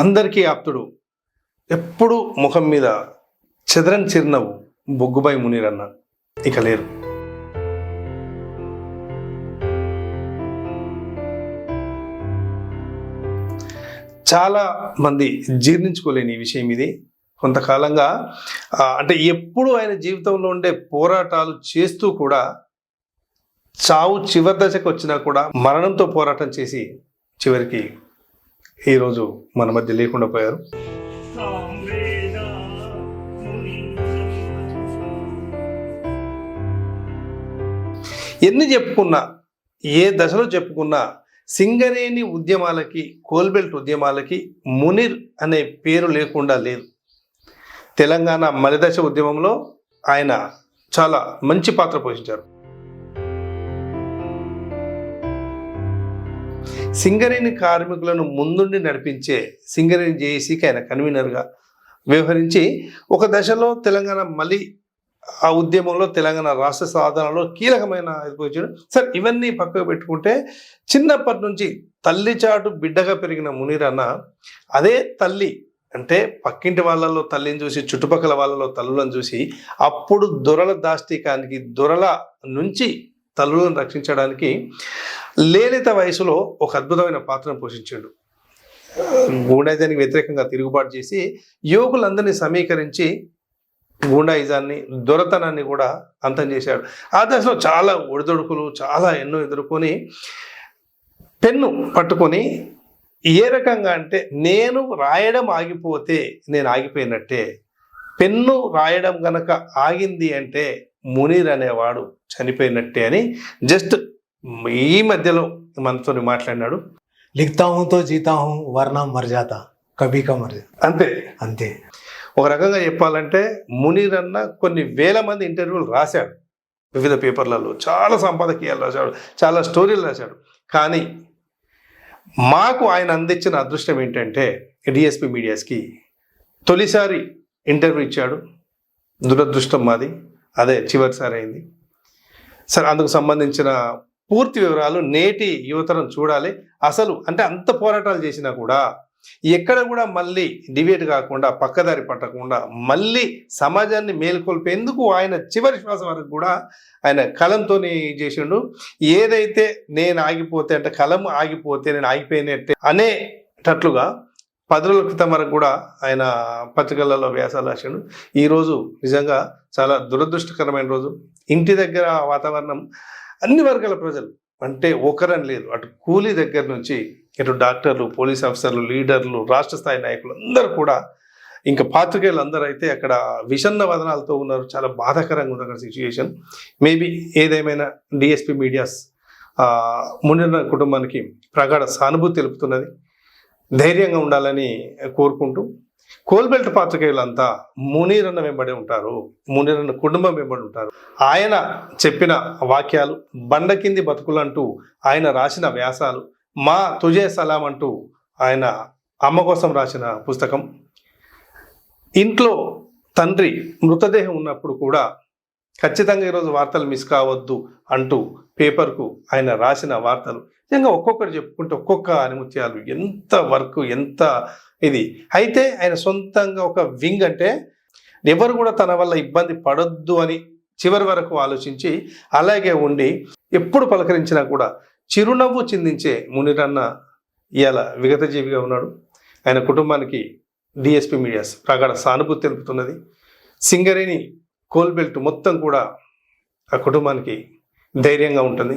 అందరికీ ఆప్తుడు. ఎప్పుడు ముఖం మీద చెదరని చిరునవ్వు బొగ్గుబాయి మునీరన్న. ఇక లేరు. చాలా మంది జీర్ణించుకోలేని విషయం ఇది. కొంతకాలంగా అంటే ఎప్పుడు ఆయన జీవితంలో ఉండే పోరాటాలు చేస్తూ కూడా చావు చివరి దశకు వచ్చినా కూడా మరణంతో పోరాటం చేసి చివరికి ఈరోజు మన మధ్య లేకుండా పోయారు. ఎన్ని చెప్పుకున్నా ఏ దశలో చెప్పుకున్నా సింగరేణి ఉద్యమాలకి కోల్బెల్ట్ ఉద్యమాలకి మునిర్ అనే పేరు లేకుండా లేదు. తెలంగాణ మలిదశ ఉద్యమంలో ఆయన చాలా మంచి పాత్ర పోషించారు. సింగరేణి కార్మికులను ముందుండి నడిపించే సింగరేణి జేఏసీకి ఆయన కన్వీనర్గా వ్యవహరించి ఒక దశలో తెలంగాణ మళ్ళీ ఆ ఉద్యమంలో తెలంగాణ రాష్ట్ర సాధనలో కీలకమైన ఎదుర్కొచ్చాడు సరే ఇవన్నీ పక్కకు పెట్టుకుంటే చిన్నప్పటి నుంచి తల్లి చాటు బిడ్డగా పెరిగిన మునీరన్న అదే తల్లి అంటే పక్కింటి వాళ్ళలో తల్లిని చూసి చుట్టుపక్కల వాళ్ళలో తల్లులను చూసి అప్పుడు దొరల దాష్టికానికి దొరల నుంచి తల్లులను రక్షించడానికి లేలిత వయసులో ఒక అద్భుతమైన పాత్రను పోషించాడు. గూండాయిజానికి వ్యతిరేకంగా తిరుగుబాటు చేసి యువకులందరినీ సమీకరించి గూండాయిజాన్ని దొరతనాన్ని కూడా అంతం చేశాడు. ఆ దశలో చాలా ఒడిదొడుకులు చాలా ఎన్నో ఎదుర్కొని పెన్ను పట్టుకొని ఏ రకంగా అంటే నేను రాయడం ఆగిపోతే నేను ఆగిపోయినట్టే పెన్ను రాయడం గనక ఆగింది అంటే మునీర్ అనేవాడు చనిపోయినట్టే అని జస్ట్ ఈ మధ్యలో మనతో మాట్లాడినాడు. లిఖతాహుతో జీతాహు వర్ణం మర్జాత కబీక మర్జా. అంతే. అంతే. ఒక రకంగా చెప్పాలంటే మునీర్ అన్న కొన్ని వేల మంది ఇంటర్వ్యూలు రాశాడు. వివిధ పేపర్లలో చాలా సంపాదకీయాలు రాశాడు చాలా స్టోరీలు రాశాడు. కానీ మాకు ఆయన అందించిన అదృష్టం ఏంటంటే డిఎస్పి మీడియాస్కి తొలిసారి ఇంటర్వ్యూ ఇచ్చాడు. దురదృష్టం మాది. అదే చివరిసారి అయింది సరే అందుకు సంబంధించిన పూర్తి వివరాలు నేటి యువతరం చూడాలి. అసలు అంటే అంత పోరాటాలు చేసినా కూడా ఎక్కడ కూడా మళ్ళీ డివేట్ కాకుండా పక్కదారి పట్టకుండా మళ్ళీ సమాజాన్ని మేల్కొల్పేందుకు ఆయన చివరి శ్వాస వరకు కూడా ఆయన కలంతో చేసిండు. ఏదైతే నేను ఆగిపోతే అంటే కలం ఆగిపోతే నేను ఆగిపోయినట్టే అనేటట్లుగా పది రోజుల క్రితం వరకు కూడా ఆయన పత్రికలలో వ్యాసాలు రాశాడు ఈరోజు నిజంగా చాలా దురదృష్టకరమైన రోజు. ఇంటి దగ్గర వాతావరణం అన్ని వర్గాల ప్రజలు అంటే ఒకరని లేదు. అటు కూలీ దగ్గర నుంచి ఇటు డాక్టర్లు పోలీస్ ఆఫీసర్లు లీడర్లు రాష్ట్ర స్థాయి నాయకులు అందరూ కూడా ఇంకా పాత్రికేయులు అందరూ అయితే అక్కడ విషన్న వదనాలతో ఉన్నారు. చాలా బాధాకరంగా ఉంది అక్కడ సిచ్యుయేషన్ మేబీ ఏదేమైనా డిఎస్పి మీడియాస్ ముండిన కుటుంబానికి ప్రగాఢ సానుభూతి తెలుపుతున్నది. ధైర్యంగా ఉండాలని కోరుకుంటూ కోల్బెల్ట్ పాత్రికేయులంతా మునీరన్న వెంబడి ఉంటారు. మునీరన్న కుటుంబం వెంబడి ఉంటారు. ఆయన చెప్పిన వాక్యాలు బండ కింది బతుకులంటూ ఆయన రాసిన వ్యాసాలు మా తుజే సలాం అంటూ ఆయన అమ్మ కోసం రాసిన పుస్తకం. ఇంట్లో తండ్రి మృతదేహం ఉన్నప్పుడు కూడా ఖచ్చితంగా ఈరోజు వార్తలు మిస్ కావద్దు అంటూ పేపర్కు ఆయన రాసిన వార్తలు. నిజంగా ఒక్కొక్కటి చెప్పుకుంటే ఒక్కొక్క అనుమత్యాలు ఎంత వర్క్ ఎంత ఇది. అయితే ఆయన సొంతంగా ఒక వింగ్ అంటే ఎవరు కూడా తన వల్ల ఇబ్బంది పడొద్దు అని చివరి వరకు ఆలోచించి అలాగే ఉండి ఎప్పుడు పలకరించినా కూడా చిరునవ్వు చిందించే మునిరన్న ఇవాళ విగతజీవిగా ఉన్నాడు. ఆయన కుటుంబానికి డిఎస్పి మీడియాస్ ప్రగాఢ సానుభూతి తెలుపుతున్నది. సింగరేణి కోల్బెల్ట్ మొత్తం కూడా ఆ కుటుంబానికి ధైర్యంగా ఉంటుంది.